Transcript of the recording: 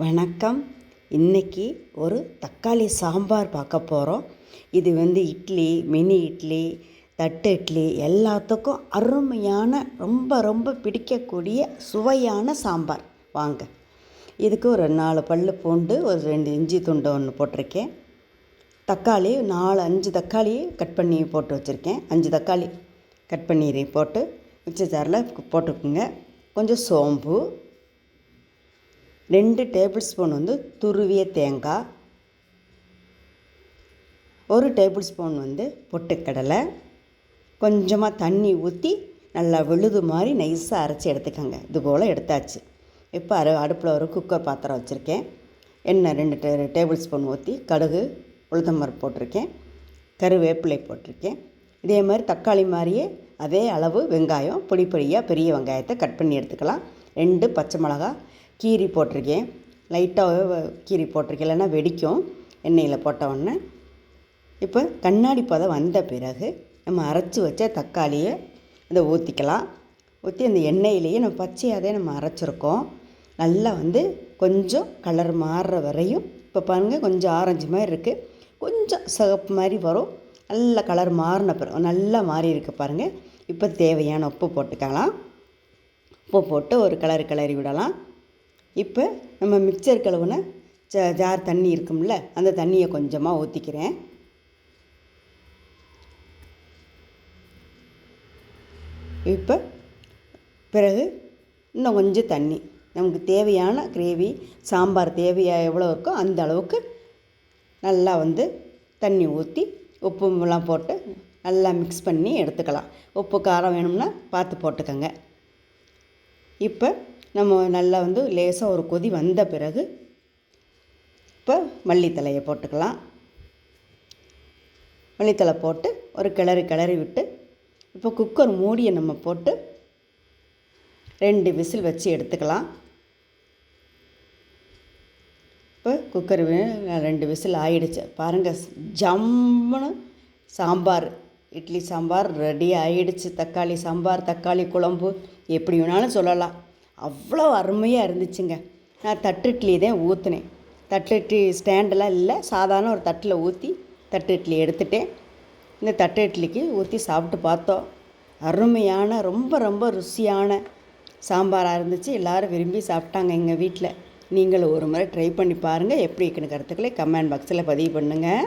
வணக்கம். இன்னைக்கு ஒரு தக்காளி சாம்பார் பார்க்க போகிறோம் இது வந்து இட்லி மினி இட்லி தட்டு இட்லி எல்லாத்துக்கும் அருமையான ரொம்ப ரொம்ப பிடிக்கக்கூடிய சுவையான சாம்பார். வாங்க. இதுக்கு ஒரு நாலு பல் பூண்டு ஒரு ரெண்டு இஞ்சி துண்டு ஒன்று போட்டிருக்கேன். தக்காளி நாலு அஞ்சு தக்காளி கட் பண்ணி போட்டு வச்சுருக்கேன். அஞ்சு தக்காளி கட் பண்ணி போட்டு மிக்ஸி ஜாரில் போட்டுக்குங்க. கொஞ்சம் சோம்பு ரெண்டு டேபிள் ஸ்பூன் வந்து துருவிய தேங்காய். ஒரு டேபிள் ஸ்பூன் வந்து பொட்டுக்கடலை. கொஞ்சமாக தண்ணி ஊற்றி நல்லா விழுது மாதிரி நைஸாக அரைச்சி எடுத்துக்கோங்க. இது போல் எடுத்தாச்சு. இப்போ அரு அடுப்பில் ஒரு குக்கர் பாத்திரம் வச்சுருக்கேன். எண்ணெய் ரெண்டு டே டேபிள் ஸ்பூன் ஊற்றி கடுகு உளுத்தம்பருப்பு போட்டிருக்கேன். கருவேப்பிலை போட்டிருக்கேன். இதே மாதிரி தக்காளி மாதிரியே அதே அளவு வெங்காயம் பொடி பொடியாக பெரிய வெங்காயத்தை கட் பண்ணி எடுத்துக்கலாம். ரெண்டு பச்சை மிளகா கீரி போட்டிருக்கேன். லைட்டாக கீரி போட்டிருக்கேன். இல்லைன்னா வெடிக்கும். எண்ணெயில் போட்ட உடனே. இப்போ கண்ணாடி பதம் வந்த பிறகு நம்ம அரைச்சி வச்ச தக்காளியை இதை ஊற்றிக்கலாம் ஊற்றி அந்த எண்ணெயிலேயே நம்ம பச்சையாகவே நம்ம அரைச்சிருக்கோம். நல்லா வந்து கொஞ்சம் கலர் மாறுற வரையும் இப்போ பாருங்கள் கொஞ்சம் ஆரஞ்சு மாதிரி இருக்குது கொஞ்சம் சிகப்பு மாதிரி வரும். நல்ல கலர் மாறின பிறகு நல்லா மாறி இருக்கு பாருங்கள் இப்போ தேவையான உப்பு போட்டுக்கலாம். உப்பு போட்டு ஒரு கலர் கிளறி விடலாம். இப்போ நம்ம மிக்சர் கழுவுன ஜ ஜார் தண்ணி இருக்கும்ல அந்த தண்ணியை கொஞ்சமாக ஊற்றிக்கிறேன் இப்போ பிறகு இன்னும் கொஞ்சம் தண்ணி. நமக்கு தேவையான கிரேவி சாம்பார் தேவையாக எவ்வளோ இருக்கோ அந்த அளவுக்கு நல்லா வந்து தண்ணி ஊற்றி உப்புலாம் போட்டு நல்லா மிக்ஸ் பண்ணி எடுத்துக்கலாம். உப்பு காரம் வேணும்னா பார்த்து போட்டுக்கோங்க. இப்போ நம்ம நல்லா வந்து லேசாக ஒரு கொதி வந்த பிறகு இப்போ மல்லித்தலையை போட்டுக்கலாம். மல்லித்தலை போட்டு ஒரு கிளறி கிளறி விட்டு இப்போ குக்கர் மூடியை நம்ம போட்டு ரெண்டு விசில் வச்சு எடுத்துக்கலாம். இப்போ குக்கர் ரெண்டு விசில் ஆயிடுச்சு. பாருங்கள் ஜம்முன்னு சாம்பார் இட்லி சாம்பார் ரெடி ஆயிடுச்சு. தக்காளி சாம்பார் தக்காளி குழம்பு எப்படி வேணாலும் சொல்லலாம். அவ்வளோ அருமையாக இருந்துச்சுங்க. நான் தட்டு இட்லி தான் ஊற்றினேன் தட்டு இட்லி ஸ்டாண்டெல்லாம் இல்லை. சாதாரண ஒரு தட்டில் ஊற்றி தட்டு இட்லி எடுத்துட்டேன். இந்த தட்டு இட்லிக்கு ஊற்றி சாப்பிட்டு பார்த்தோம். அருமையான ரொம்ப ரொம்ப ருசியான சாம்பாராக இருந்துச்சு. எல்லோரும் விரும்பி சாப்பிட்டாங்க எங்கள் வீட்டில் நீங்களும் ஒரு முறை ட்ரை பண்ணி பாருங்கள் எப்படி இருக்குன்னு கருத்துக்களை கமெண்ட் பாக்ஸில் பதிவு பண்ணுங்கள்